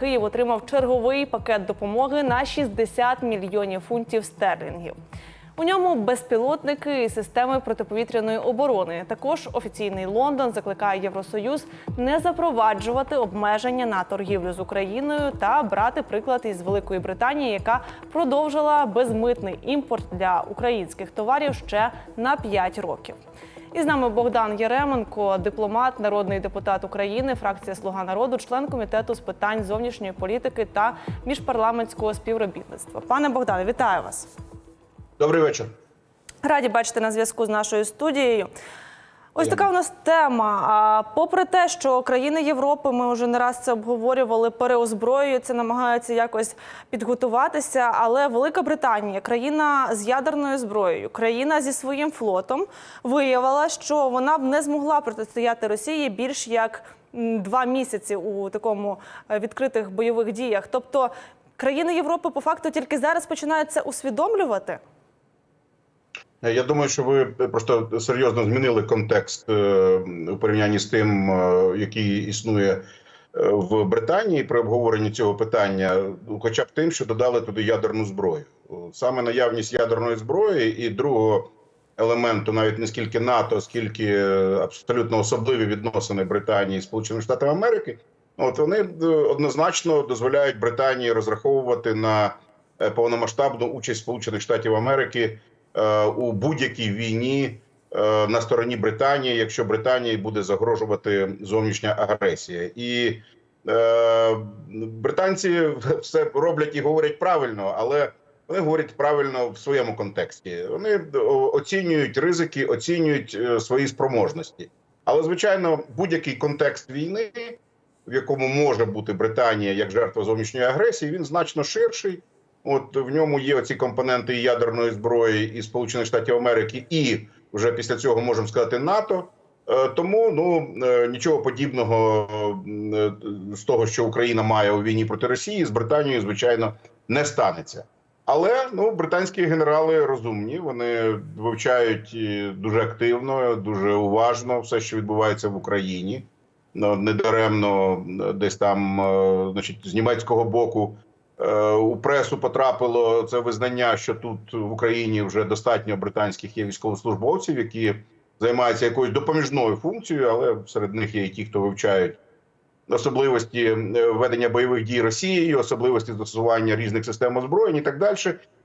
Київ отримав черговий пакет допомоги на 60 мільйонів фунтів стерлінгів. У ньому безпілотники і системи протиповітряної оборони. Також офіційний Лондон закликає Євросоюз не запроваджувати обмеження на торгівлю з Україною та брати приклад із Великої Британії, яка продовжила безмитний імпорт для українських товарів ще на 5 років. І з нами Богдан Яременко, дипломат, народний депутат України, фракція Слуга народу, член комітету з питань зовнішньої політики та міжпарламентського співробітництва. Пане Богдане, вітаю вас. Добрий вечір. Раді бачити на зв'язку з нашою студією. Ось така у нас тема. А попри те, що країни Європи, ми вже не раз це обговорювали, переозброюються, намагаються якось підготуватися. Але Велика Британія, країна з ядерною зброєю, країна зі своїм флотом, виявила, що вона б не змогла протистояти Росії більш як два місяці у такому е, відкритих бойових діях. Тобто країни Європи по факту тільки зараз починають це усвідомлювати. Я думаю, що ви просто серйозно змінили контекст е, у порівнянні з тим, е, який існує е, в Британії при обговоренні цього питання, ну, хоча б тим, що додали туди ядерну зброю. Саме наявність ядерної зброї і другого елементу, навіть не скільки НАТО, скільки е, абсолютно особливі відносини Британії і Сполучених Штатів Америки. От вони е, однозначно дозволяють Британії розраховувати на е, повномасштабну участь Сполучених Штатів Америки е, у будь-якій війні е, на стороні Британії, якщо Британії буде загрожувати зовнішня агресія, і е, британці все роблять і говорять правильно, але вони говорять правильно в своєму контексті. Вони оцінюють ризики, оцінюють е, свої спроможності. Але звичайно, будь-який контекст війни, в якому може бути Британія як жертва зовнішньої агресії, він значно ширший. От в ньому є оці компоненти ядерної зброї і Сполучених Штатів Америки, і вже після цього можемо сказати НАТО. Е, Тому ну е, нічого подібного е, з того, що Україна має у війні проти Росії, з Британією, звичайно, не станеться. Але ну британські генерали розумні, вони вивчають дуже активно, дуже уважно все, що відбувається в Україні. Ну, недаремно десь там, значить, з німецького боку у пресу потрапило це визнання, що тут в Україні вже достатньо британських є військовослужбовців, які займаються якоюсь допоміжною функцією, але серед них є і ті, хто вивчають особливості е, ведення бойових дій Росією, особливості застосування різних систем озброєнь і так далі.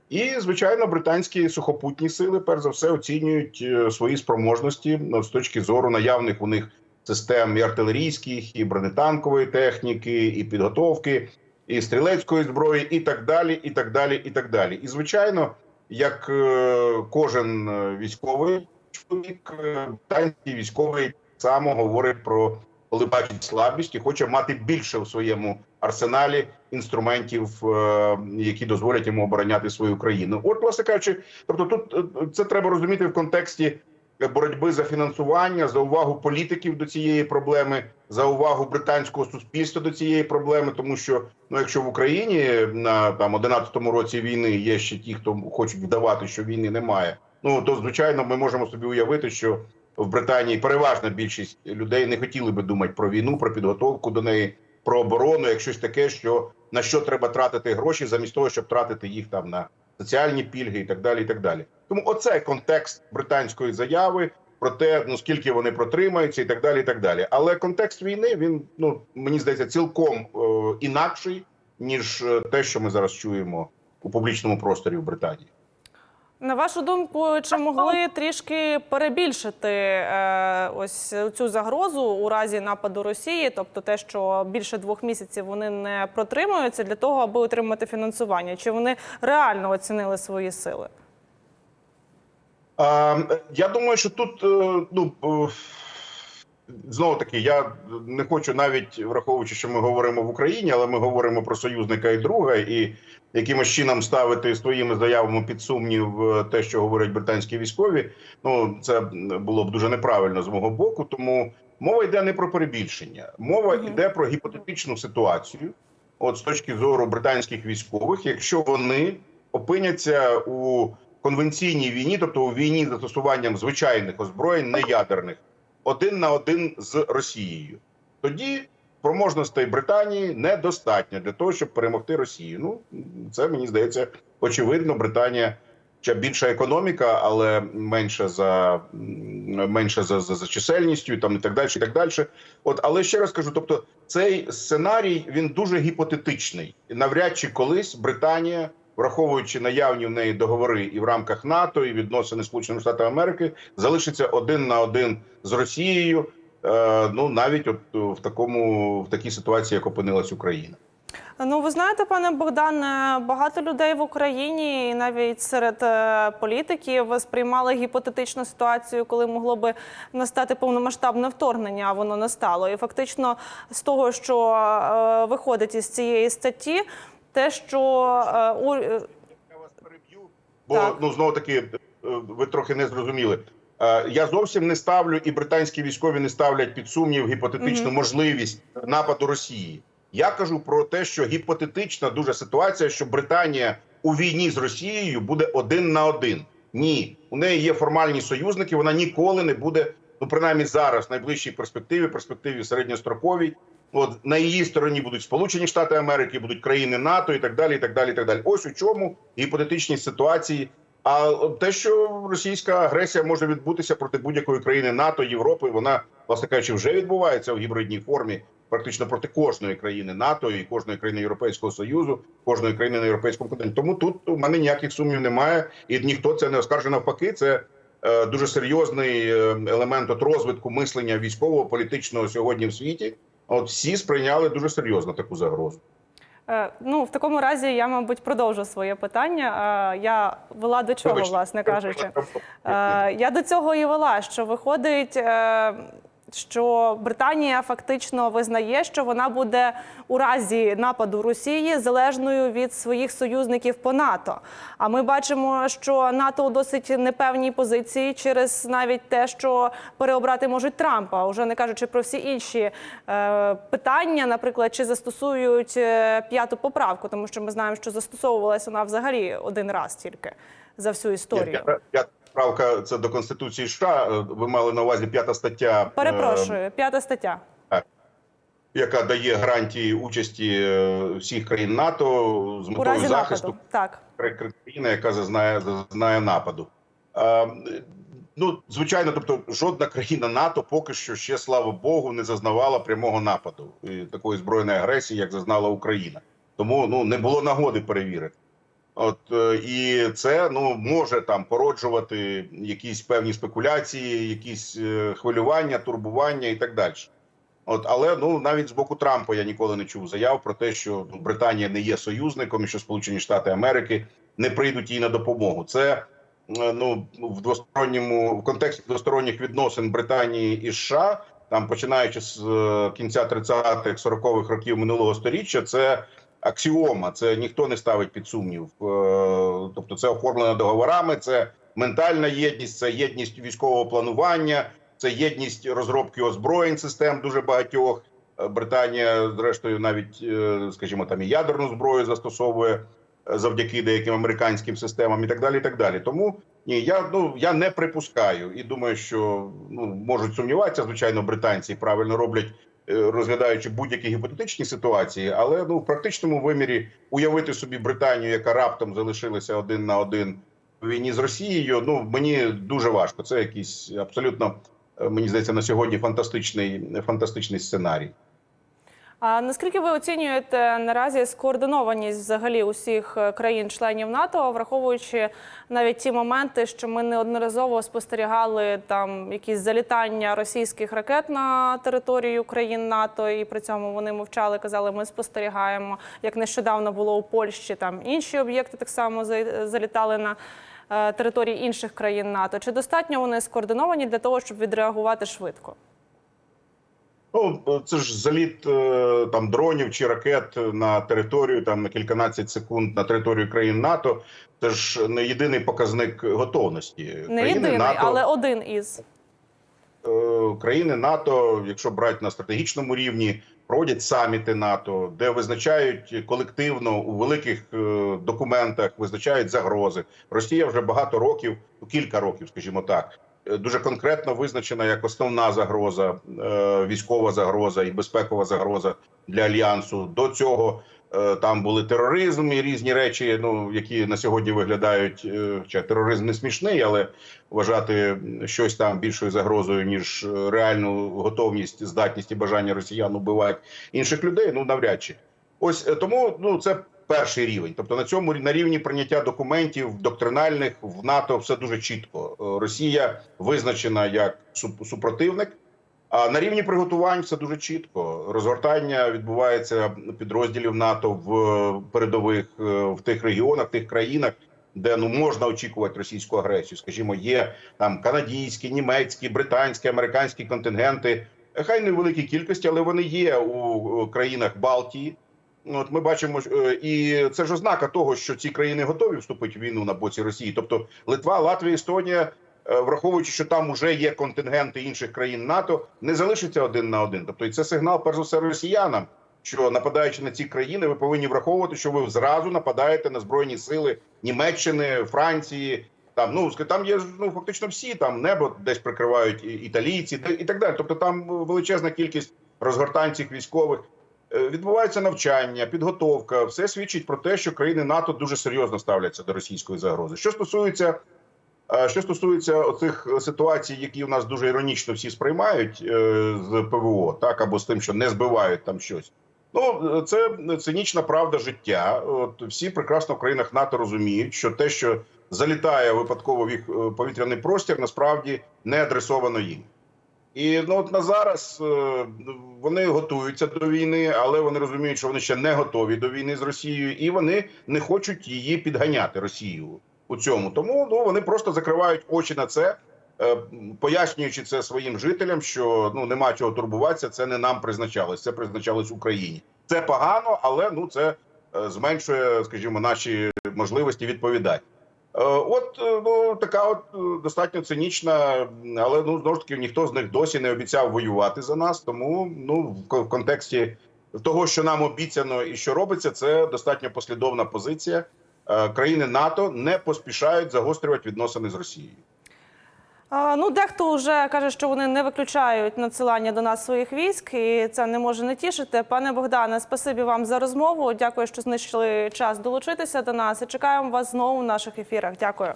І звичайно, британські сухопутні сили, перш за все, оцінюють е, свої спроможності ну, з точки зору наявних у них систем і артилерійських, і бронетанкової техніки, і підготовки, і стрілецької зброї, і так далі, і так далі, і так далі. І звичайно, як е, кожен е, військовий чоловік, е, британський військовий само говорить про коли бачить слабість і хоче мати більше в своєму арсеналі інструментів, е, які дозволять йому обороняти свою країну. От, власне кажучи, тобто, тут е, це треба розуміти в контексті боротьби за фінансування, за увагу політиків до цієї проблеми, за увагу британського суспільства до цієї проблеми, тому що ну, якщо в Україні на там 11-му році війни є ще ті, хто хочуть вдавати, що війни немає. Ну то звичайно, ми можемо собі уявити, що в Британії переважна більшість людей не хотіли би думати про війну, про підготовку до неї, про оборону, як щось таке, що на що треба тратити гроші, замість того, щоб тратити їх там на соціальні пільги і так далі. і так далі. Тому оце контекст британської заяви про те, ну скільки вони протримаються, і так далі. і так далі. Але контекст війни він ну мені здається цілком е, інакший ніж е, те, що ми зараз чуємо у публічному просторі в Британії. На вашу думку, чи могли трішки перебільшити е, ось цю загрозу у разі нападу Росії, тобто те, що більше двох місяців вони не протримуються для того, аби отримати фінансування? Чи вони реально оцінили свої сили? А, я думаю, що тут е, ну е, знову таки, я не хочу навіть враховуючи, що ми говоримо в Україні, але ми говоримо про союзника і друга, і якимось чином ставити своїми заявами під сумнів е, те, що говорять британські військові. Ну це було б дуже неправильно з мого боку. Тому мова йде не про перебільшення, мова Мгм. йде про гіпотетичну ситуацію. От з точки зору британських військових, якщо вони опиняться у конвенційній війні, тобто у війні з застосуванням звичайних озброєнь, не ядерних, один на один з Росією, тоді спроможностей Британії недостатньо для того, щоб перемогти Росію. Ну це мені здається очевидно. Британія ще більша економіка, але менша за м, менша за, за, за чисельністю, там і так далі. І так далі. От, але ще раз кажу: тобто, цей сценарій він дуже гіпотетичний. І навряд чи колись Британія, враховуючи наявні в неї договори і в рамках НАТО, і відносини Сполучених Штатів Америки, залишиться один на один з Росією. Е, ну навіть от в такому в такій ситуації, як опинилась Україна. Ну, ви знаєте, пане Богдане, багато людей в Україні, і навіть серед е, політиків, сприймали гіпотетичну ситуацію, коли могло би настати повномасштабне вторгнення, а воно настало. І фактично з того, що е, виходить із цієї статті, те, що е, е, Я вас переб'ю, бо Так. ну знову таки е, ви трохи не зрозуміли. Я зовсім не ставлю, і британські військові не ставлять під сумнів гіпотетичну Мгм. можливість нападу Росії. Я кажу про те, що гіпотетична дуже ситуація, що Британія у війні з Росією буде один на один. Ні, у неї є формальні союзники. Вона ніколи не буде, ну принаймні зараз, в найближчій перспективі, перспективі середньостроковій. От на її стороні будуть Сполучені Штати Америки, будуть країни НАТО і так далі. І так далі. І так далі. Ось у чому гіпотетичні ситуації. А те, що російська агресія може відбутися проти будь-якої країни НАТО, Європи, вона власне кажучи, вже відбувається в гібридній формі, практично проти кожної країни НАТО і кожної країни Європейського союзу, кожної країни на європейському континенті. Тому тут у мене ніяких сумнів немає, і ніхто це не оскаржує навпаки. Це е, дуже серйозний е, елемент от розвитку мислення військового політичного сьогодні в світі. От всі сприйняли дуже серйозно таку загрозу. Е, Ну, в такому разі я, мабуть, продовжу своє питання. Е, Я вела до чого, власне кажучи. Е, Я до цього і вела, що виходить, що Британія фактично визнає, що вона буде у разі нападу Росії залежною від своїх союзників по НАТО. А ми бачимо, що НАТО у досить непевній позиції через навіть те, що переобрати можуть Трампа, уже не кажучи про всі інші е, питання, наприклад, чи застосують е, п'яту поправку, тому що ми знаємо, що застосовувалася вона взагалі один раз тільки за всю історію. Правка це до конституції США. Е, Ви мали на увазі п'ята стаття. е, Перепрошую, п'ята стаття. яка дає гарантії участі е, всіх країн НАТО з метою захисту. Так. кра- країни, яка зазнає зазнає нападу. Е, Ну, звичайно, тобто жодна країна НАТО поки що ще, слава Богу, не зазнавала прямого нападу такої збройної агресії, як зазнала Україна. Тому ну не було нагоди перевірити. От е, і це ну може там породжувати якісь певні спекуляції, якісь е, хвилювання, турбування і так далі. От, але ну навіть з боку Трампа я ніколи не чув заяв про те, що ну, Британія не є союзником, і що Сполучені Штати Америки не прийдуть їй на допомогу. Це е, ну в двосторонньому в контексті двосторонніх відносин Британії і США, там починаючи з кінця 30-х, 40-х років минулого століття, це аксіома. Це ніхто не ставить під сумнів. Е, Тобто, це оформлено договорами, це ментальна єдність, це єдність військового планування, це єдність розробки озброєнь систем дуже багатьох. Е, Британія, зрештою, навіть, е, скажімо, там і ядерну зброю застосовує завдяки деяким американським системам, і так далі. І так далі. Тому ні, я ну я не припускаю і думаю, що ну можуть сумніватися, звичайно, британці правильно роблять, розглядаючи будь-які гіпотетичні ситуації, але ну в практичному вимірі уявити собі Британію, яка раптом залишилася один на один в війні з Росією. Ну мені дуже важко. Це якийсь абсолютно е, мені здається на сьогодні фантастичний фантастичний сценарій. А наскільки ви оцінюєте наразі скоординованість взагалі усіх е, країн-членів НАТО, враховуючи навіть ті моменти, що ми неодноразово спостерігали там якісь залітання російських ракет на територію країн НАТО, і при цьому вони мовчали, казали, ми спостерігаємо. Як нещодавно було у Польщі, там інші об'єкти так само за- залітали на е, території інших країн НАТО. Чи достатньо вони скоординовані для того, щоб відреагувати швидко? Ну це ж заліт е, там дронів чи ракет на територію там на кільканадцять секунд на територію країн НАТО. Це ж не єдиний показник готовності. Не єдиний, але один із. е, країни НАТО, якщо брати на стратегічному рівні, проводять саміти НАТО, де визначають колективно у великих е, документах, визначають загрози. Росія вже багато років, ну, кілька років, скажімо так, дуже конкретно визначена як основна загроза, е, військова загроза і безпекова загроза для альянсу. До цього е, там були тероризм і різні речі, ну які на сьогодні виглядають. е, Хоча тероризм не смішний, але вважати щось там більшою загрозою ніж реальну готовність, здатність і бажання росіян убивати інших людей. Ну навряд чи ось тому ну це перший рівень. Тобто на цьому на рівні прийняття документів доктринальних в НАТО все дуже чітко. Е, Росія визначена як суп- супротивник. А на рівні приготувань все дуже чітко. Розгортання відбувається підрозділів НАТО в передових е, в тих регіонах, тих країнах, де ну можна очікувати російську агресію. Скажімо, є там канадійські, німецькі, британські, американські контингенти. Хай не в великій кількості, але вони є у е, країнах Балтії. От ми бачимо, е, і це ж ознака того, що ці країни готові вступити в війну на боці Росії. Тобто Литва, Латвія, Естонія, е, враховуючи, що там вже є контингенти інших країн НАТО, не залишаться один на один. Тобто, і це сигнал, перш за все, росіянам, що нападаючи на ці країни, ви повинні враховувати, що ви зразу нападаєте на збройні сили Німеччини, Франції. Там ну там є ну фактично всі там небо десь прикривають італійці, і так далі. Тобто там величезна кількість розгортань цих військових. Е, Відбувається навчання, підготовка. Все свідчить про те, що країни НАТО дуже серйозно ставляться до російської загрози. Що стосується, е, що стосується оцих ситуацій, які у нас дуже іронічно всі сприймають е, з ПВО, так або з тим, що не збивають там щось. Ну це цинічна правда життя. От всі прекрасно в країнах НАТО розуміють, що те, що залітає випадково в їх повітряний простір, насправді не адресовано їм. І ну от на зараз е, вони готуються до війни, але вони розуміють, що вони ще не готові до війни з Росією, і вони не хочуть її підганяти Росію у цьому. Тому ну вони просто закривають очі на це, е, пояснюючи це своїм жителям, що ну нема чого турбуватися. Це не нам призначалось, це призначалось Україні. Це погано, але ну це е, зменшує, скажімо, наші можливості відповідати. Е, От е, ну така от е, достатньо цинічна, але ну знову ж таки ніхто з них досі не обіцяв воювати за нас. Тому ну в контексті того, що нам обіцяно і що робиться, це достатньо послідовна позиція. Країни НАТО не поспішають загострювати відносини з Росією. Ну, дехто вже каже, що вони не виключають надсилання до нас своїх військ, і це не може не тішити. Пане Богдане, спасибі вам за розмову. Дякую, що знайшли час долучитися до нас. І чекаємо вас знову в наших ефірах. Дякую.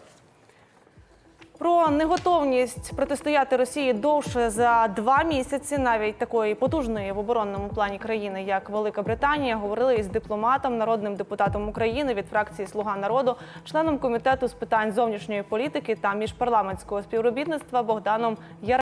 Про неготовність протистояти Росії довше за два місяці, навіть такої потужної в оборонному плані країни, як Велика Британія, говорили із дипломатом, народним депутатом України від фракції Слуга народу, членом комітету з питань зовнішньої політики та міжпарламентського співробітництва Богданом Яр.